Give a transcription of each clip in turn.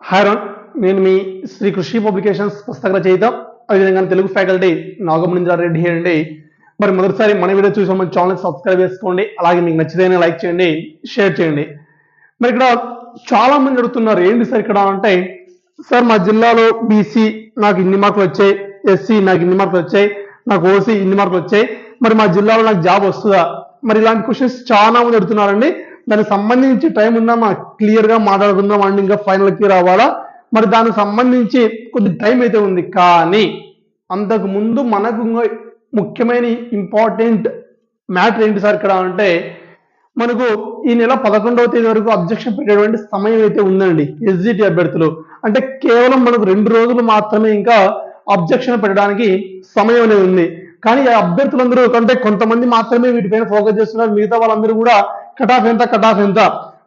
Hi రాన్ నేను మీ శ్రీ కృషి publications పుస్తక రచయిత అదేవిధంగా తెలుగు ఫ్యాకల్టీ నాగమణింద్రారెడ్డి అండి. మరి మొదటిసారి మన వీడియో చూసిన మన ఛానల్ సబ్స్క్రైబ్ చేసుకోండి అలాగే మీకు నచ్చితేనే లైక్ చేయండి షేర్ చేయండి. మరి ఇక్కడ చాలా మంది అడుగుతున్నారు ఏంటి సార్ ఇక్కడ అంటే సార్ మా జిల్లాలో బీసీ నాకు ఇన్ని మార్కులు వచ్చాయి ఎస్సీ నాకు ఇన్ని మార్కులు వచ్చాయి నాకు ఓసీ ఇన్ని మార్కులు వచ్చాయి మరి మా జిల్లాలో నాకు జాబ్ వస్తుందా? మరి ఇలాంటి క్వశ్చన్స్ చాలా మంది అడుగుతున్నారండి. దానికి సంబంధించి టైం ఉందా మా క్లియర్గా మాట్లాడుకుందాం అండ్ ఇంకా ఫైనల్కి రావాలా? మరి దానికి సంబంధించి కొద్ది టైం అయితే ఉంది. కానీ అంతకు ముందు మనకు ముఖ్యమైన ఇంపార్టెంట్ మ్యాటర్ ఏంటి సార్ ఇక్కడ అంటే మనకు ఈ నెల పదకొండవ తేదీ వరకు అబ్జెక్షన్ పెట్టేటువంటి సమయం అయితే ఉందండి. ఎస్జిటి అభ్యర్థులు. అంటే కేవలం మనకు రెండు రోజులు మాత్రమే ఇంకా అబ్జెక్షన్ పెట్టడానికి సమయం అనేది ఉంది. కానీ ఆ అభ్యర్థులందరూ అంటే కొంతమంది మాత్రమే వీటిపైన ఫోకస్ చేస్తున్నారు. మిగతా వాళ్ళందరూ కూడా కట్ ఆఫ్ ఎంత కట్ ఆఫ్ ఎంత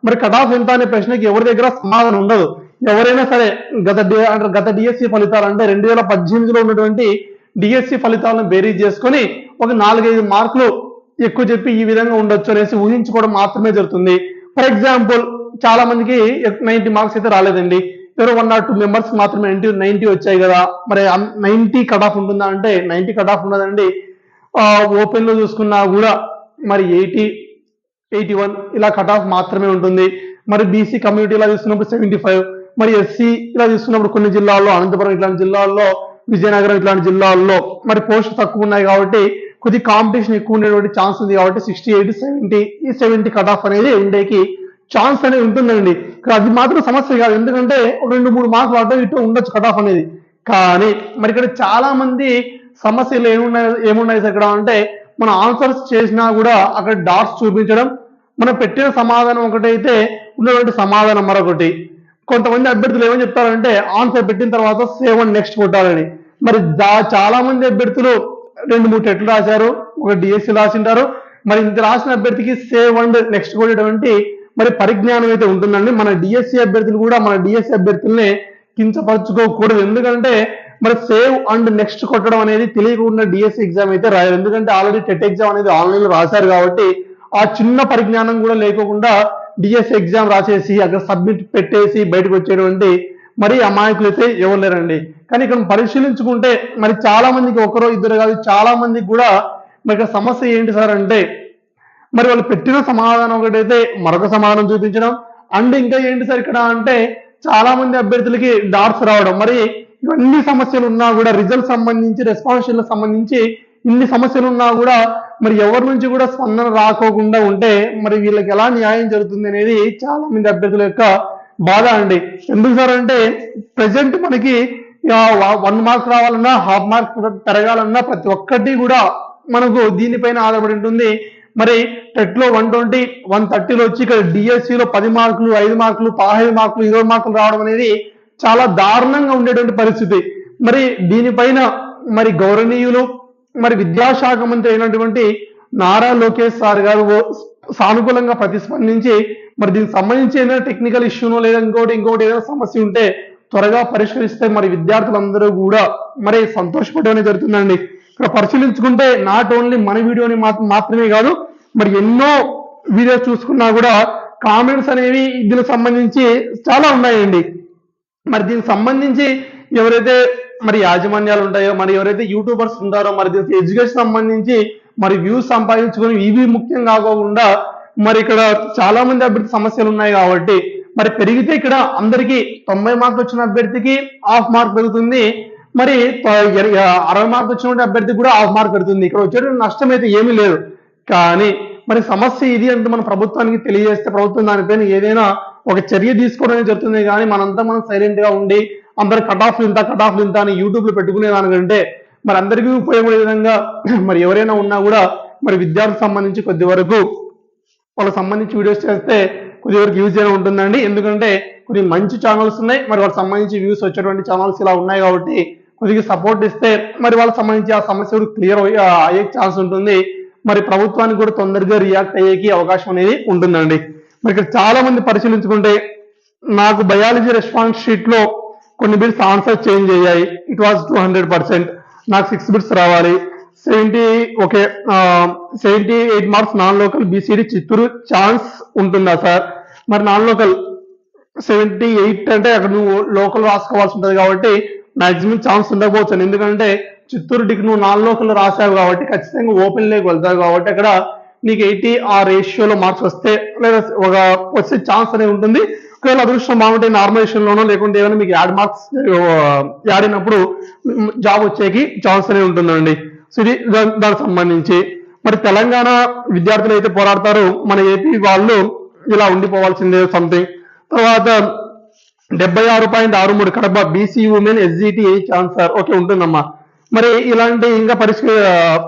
మరి కట్ ఆఫ్ ఎంత అనే ప్రశ్నకి ఎవరి దగ్గర సమాధానం ఉండదు? ఎవరైనా సరే గత అంటే గత డిఎస్సి ఫలితాలు అంటే రెండు వేల పద్దెనిమిదిలో ఉన్నటువంటి డిఎస్సి ఫలితాలను బేరీజ్ చేసుకొని ఒక నాలుగైదు మార్కులు ఎక్కువ చెప్పి ఈ విధంగా ఉండొచ్చు అనేసి ఊహించుకోవడం మాత్రమే జరుగుతుంది. ఫర్ ఎగ్జాంపుల్ చాలా మందికి నైన్టీ మార్క్స్ అయితే రాలేదండి. ఎవరో వన్ నాట్ టూ మెంబర్స్ మాత్రమే నైన్టీ నైన్టీ వచ్చాయి కదా. మరి నైన్టీ కట్ ఆఫ్ ఉంటుందా అంటే నైన్టీ కట్ ఆఫ్ ఉన్నదండి. ఓపెన్లో చూసుకున్నా కూడా మరి ఎయిటీ ఎయిటీ వన్ ఇలా కట్ ఆఫ్ మాత్రమే ఉంటుంది. మరి బీసీ కమ్యూనిటీ ఇలా చూస్తున్నప్పుడు సెవెంటీ ఫైవ్ మరి ఎస్సీ ఇలా చూస్తున్నప్పుడు కొన్ని జిల్లాల్లో అనంతపురం ఇట్లాంటి జిల్లాల్లో విజయనగరం ఇట్లాంటి జిల్లాల్లో మరి పోస్ట్ తక్కువ ఉన్నాయి కాబట్టి కొద్ది కాంపిటీషన్ ఎక్కువ ఉండేటువంటి ఛాన్స్ ఉంది కాబట్టి సిక్స్టీ ఎయిట్ సెవెంటీ ఈ సెవెంటీ కట్ ఆఫ్ అనేది ఉండేకి ఛాన్స్ అనేది ఉంటుందండి. ఇక్కడ అది మాత్రం సమస్య కాదు. ఎందుకంటే ఒక రెండు మూడు మార్కులు అటు ఇటు ఉండొచ్చు కట్ ఆఫ్ అనేది. కానీ మరి ఇక్కడ చాలా మంది సమస్యలు ఏమున్నాయి ఏమున్నాయి సార్ ఇక్కడ అంటే మన ఆన్సర్స్ చేసినా కూడా అక్కడ డాట్స్ చూపించడం మనం పెట్టిన సమాధానం ఒకటైతే ఉన్నటువంటి సమాధానం మరొకటి. కొంతమంది అభ్యర్థులు ఏమని చెప్తారంటే ఆన్సర్ పెట్టిన తర్వాత సేవ్ అండ్ నెక్స్ట్ కొట్టాలని. మరి దా- చాలా మంది అభ్యర్థులు రెండు మూడు టెట్లు రాశారు ఒక డిఎస్సి రాసింటారు. మరి ఇంత రాసిన అభ్యర్థికి సేవ్ అండ్ నెక్స్ట్ కొట్టేటువంటి మరి పరిజ్ఞానం అయితే ఉంటుందండి. మన డిఎస్సి అభ్యర్థులు కూడా మన డిఎస్సి అభ్యర్థుల్ని కించపరచుకోకూడదు. ఎందుకంటే మరి సేవ్ అండ్ నెక్స్ట్ కొట్టడం అనేది తెలియకుండా డిఎస్సి ఎగ్జామ్ అయితే రాయాలి. ఎందుకంటే ఆల్రెడీ టెట్ ఎగ్జామ్ అనేది ఆన్లైన్లో రాశారు కాబట్టి ఆ చిన్న పరిజ్ఞానం కూడా లేకోకుండా డిఎస్ ఎగ్జామ్ రాసేసి అక్కడ సబ్మిట్ పెట్టేసి బయటకు వచ్చేటువంటి మరి అమాయకులు అయితే ఎవరు లేరండి. కానీ ఇక్కడ పరిశీలించుకుంటే మరి చాలా మందికి ఒకరో ఇద్దరు కాదు చాలా మందికి కూడా మరి ఇక్కడ సమస్య ఏంటి సార్ అంటే మరి వాళ్ళు పెట్టిన సమాధానం ఒకటైతే మరొక సమాధానం చూపించడం. అండ్ ఇంకా ఏంటి సార్ ఇక్కడ అంటే చాలా మంది అభ్యర్థులకి డాట్స్ రావడం. మరి ఇవన్నీ సమస్యలు ఉన్నా కూడా రిజల్ట్ సంబంధించి రెస్పాన్షన్ సంబంధించి ఇన్ని సమస్యలు ఉన్నా కూడా మరి ఎవరి నుంచి కూడా స్పందన రాకోకుండా ఉంటే మరి వీళ్ళకి ఎలా న్యాయం జరుగుతుంది అనేది చాలా మంది అభ్యర్థుల యొక్క బాధ అండి. ఎందుకు సార్ అంటే ప్రజెంట్ మనకి వన్ మార్క్ రావాలన్నా హాఫ్ మార్క్ పెరగాలన్నా ప్రతి ఒక్కటి కూడా మనకు దీనిపైన ఆధారపడి ఉంటుంది. మరి టెట్లో వన్ ట్వంటీ వన్ థర్టీలో వచ్చి ఇక్కడ డిఎస్సిలో పది మార్కులు ఐదు మార్కులు పదహైదు మార్కులు ఇరవై మార్కులు రావడం అనేది చాలా దారుణంగా ఉండేటువంటి పరిస్థితి. మరి దీనిపైన మరి గౌరవనీయులు మరి విద్యాశాఖ మంత్రి అయినటువంటి నారా లోకేష్ సార్ గారు ఓ సానుకూలంగా ప్రతిస్పందించి మరి దీనికి సంబంధించి ఏదైనా టెక్నికల్ ఇష్యూనో లేదా ఇంకోటి ఇంకోటి ఏదైనా సమస్య ఉంటే త్వరగా పరిష్కరిస్తే మరి విద్యార్థులందరూ కూడా మరి సంతోషపడమే జరుగుతుందండి. ఇక్కడ పరిశీలించుకుంటే నాట్ ఓన్లీ మన వీడియోని మాత్రం మాత్రమే కాదు మరి ఎన్నో వీడియోస్ చూసుకున్నా కూడా కామెంట్స్ అనేవి దీనికి సంబంధించి చాలా ఉన్నాయండి. మరి దీనికి సంబంధించి ఎవరైతే మరి యాజమాన్యాలు ఉంటాయో మరి ఎవరైతే యూట్యూబర్స్ ఉంటారో మరి దీనికి ఎడ్యుకేషన్ సంబంధించి మరి వ్యూస్ సంపాదించుకొని ఇవి ముఖ్యం కాకుండా మరి ఇక్కడ చాలా మంది అభ్యర్థి సమస్యలు ఉన్నాయి కాబట్టి మరి పెరిగితే ఇక్కడ అందరికీ తొంభై మార్కులు వచ్చిన అభ్యర్థికి హాఫ్ మార్క్ పెరుగుతుంది. మరి అరవై మార్కులు వచ్చిన అభ్యర్థికి కూడా హాఫ్ మార్క్ పెడుతుంది ఇక్కడ వచ్చేటువంటి నష్టం అయితే ఏమీ లేదు. కానీ మరి సమస్య ఇది అంటే మన ప్రభుత్వానికి తెలియజేస్తే ప్రభుత్వం దానిపైన ఏదైనా ఒక చర్య తీసుకోవడం జరుగుతుంది. కానీ మనంతా మనం సైలెంట్గా ఉండి అందరు కట్ ఆఫ్లు ఇంత కట్ ఆఫ్లు ఇంత అని యూట్యూబ్లో పెట్టుకునే దానికంటే మరి అందరికీ ఉపయోగపడే విధంగా మరి ఎవరైనా ఉన్నా కూడా మరి విద్యార్థులకు సంబంధించి కొద్ది వరకు వాళ్ళకి సంబంధించి వీడియోస్ చేస్తే కొద్ది వరకు యూజ్ అయినా ఉంటుందండి. ఎందుకంటే కొన్ని మంచి ఛానల్స్ ఉన్నాయి. మరి వాళ్ళకి సంబంధించి వ్యూస్ వచ్చేటువంటి ఛానల్స్ ఇలా ఉన్నాయి కాబట్టి కొద్దిగా సపోర్ట్ ఇస్తే మరి వాళ్ళకి సంబంధించి ఆ సమస్య కూడా క్లియర్ అయ్యే ఛాన్స్ ఉంటుంది. మరి ప్రభుత్వానికి కూడా తొందరగా రియాక్ట్ అయ్యేకి అవకాశం అనేది ఉంటుందండి. మరి ఇక్కడ చాలా మంది పరిశీలించుకుంటే నాకు బయాలజీ రెస్పాన్స్ షీట్లో కొన్ని బిట్స్ ఆన్సర్ చేంజ్ అయ్యాయి. It was two hundred percent నాకు సిక్స్ బిట్స్ రావాలి. Seventy okay seventy eight marks non local BCD Chittoor chance ఉంటుందా సార్ మరి నాన్ లోకల్ సెవెంటీ ఎయిట్ అంటే అక్కడ నువ్వు లోకల్ రాసుకోవాల్సి ఉంటుంది కాబట్టి మాక్సిమం ఛాన్స్ ఉండకపోవచ్చు. ఎందుకంటే చిత్తూరు డిగ్రీ నువ్వు నాన్ లోకల్ రాసావు కాబట్టి ఖచ్చితంగా ఓపెన్ లేకు వెళ్తావు కాబట్టి అక్కడ నీకు ఎయిటీ ఆ రేషియోలో మార్క్స్ వస్తే లేదా ఒక వచ్చే ఛాన్స్ అనేది ఉంటుంది. ఒకవేళ అదృష్టం బాగుంటే నార్మలైజేషన్ లోనో లేకుంటే ఏమైనా మీకు యాడ్ మార్క్స్ యాడినప్పుడు జాబ్ వచ్చేకి ఛాన్స్ అనేది ఉంటుందండి. సో ఇది దానికి సంబంధించి. మరి తెలంగాణ విద్యార్థులు అయితే పోరాడతారు మన ఏపీ వాళ్ళు ఇలా ఉండిపోవాల్సిందే సంథింగ్ తర్వాత డెబ్బై ఆరు పాయింట్ ఆరు మూడు కడప బీసీ ఉమెన్ ఎస్జిటి ఛాన్సర్ ఆన్సర్ ఓకే ఉంటుందమ్మా. మరి ఇలాంటి ఇంకా పరిశీ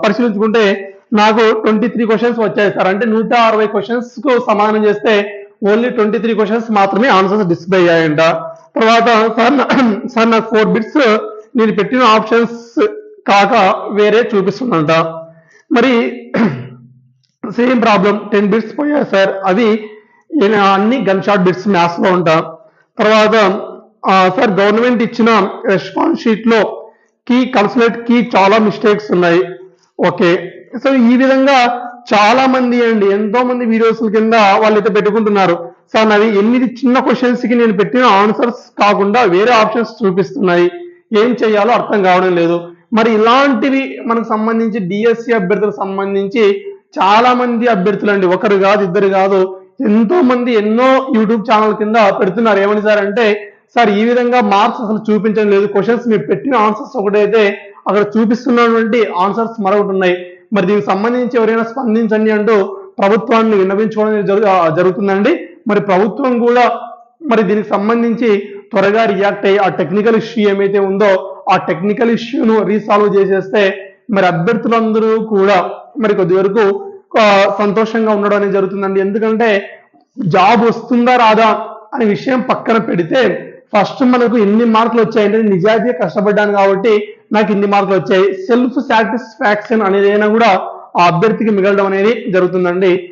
పరిశీలించుకుంటే నాకు ట్వంటీ త్రీ క్వశ్చన్స్ వచ్చాయి సార్ అంటే నూట అరవై క్వశ్చన్స్కు సమాధానం చేస్తే ఓన్లీ ట్వంటీ త్రీ క్వశ్చన్స్ మాత్రమే ఆన్సర్స్ డిస్ప్లే అయ్యాయంట. తర్వాత సార్ నా- సార్ నాకు ఫోర్ బిట్స్ నేను పెట్టిన ఆప్షన్స్ కాక వేరే చూపిస్తుందంట. మరి సేమ్ ప్రాబ్లం టెన్ బిట్స్ పోయాయి సార్ అది నేను అన్ని గన్ షాట్ బిట్స్ మ్యాథ్స్లో ఉంటా. తర్వాత సార్ గవర్నమెంట్ ఇచ్చిన రెస్పాన్స్ షీట్లో కీ కన్సలేట్ కీ చాలా మిస్టేక్స్ ఉన్నాయి. ఓకే సో ఈ విధంగా చాలా మంది అండి ఎంతో మంది వీడియోస్ కింద వాళ్ళైతే పెట్టుకుంటున్నారు. సార్ నాది ఎనిమిది చిన్న క్వశ్చన్స్కి నేను పెట్టిన ఆన్సర్స్ కాకుండా వేరే ఆప్షన్స్ చూపిస్తున్నాయి. ఏం చేయాలో అర్థం కావడం లేదు. మరి ఇలాంటివి మనకు సంబంధించి డిఎస్సి అభ్యర్థులకు సంబంధించి చాలా మంది అభ్యర్థులు అండి ఒకరు కాదు ఇద్దరు కాదు ఎంతో మంది ఎన్నో యూట్యూబ్ ఛానల్ కింద పెడుతున్నారు. ఏమని సార్ అంటే సార్ ఈ విధంగా మార్క్స్ అసలు చూపించడం లేదు. క్వశ్చన్స్ మీరు పెట్టిన ఆన్సర్స్ ఒకటైతే అక్కడ చూపిస్తున్నటువంటి ఆన్సర్స్ మరొకటి ఉన్నాయి. మరి దీనికి సంబంధించి ఎవరైనా స్పందించండి అంటూ ప్రభుత్వాన్ని విన్నవించుకోవడం జరుగుతుందండి. మరి ప్రభుత్వం కూడా మరి దీనికి సంబంధించి త్వరగా రియాక్ట్ అయ్యి ఆ టెక్నికల్ ఇష్యూ ఏమైతే ఉందో ఆ టెక్నికల్ ఇష్యూను రీసాల్వ్ చేసేస్తే మరి అభ్యర్థులందరూ కూడా మరి కొద్ది వరకు సంతోషంగా ఉండడం అనేది జరుగుతుందండి. ఎందుకంటే జాబ్ వస్తుందా రాదా అనే విషయం పక్కన పెడితే ఫస్ట్ మనకు ఎన్ని మార్కులు వచ్చాయంటే నిజాయితీగా కష్టపడ్డాను కాబట్టి నాకు ఇన్ని మార్కులు వచ్చాయి. సెల్ఫ్ సాటిస్ఫాక్షన్ అనేది అయినా కూడా ఆ అభ్యర్థికి మిగలడం అనేది జరుగుతుందండి.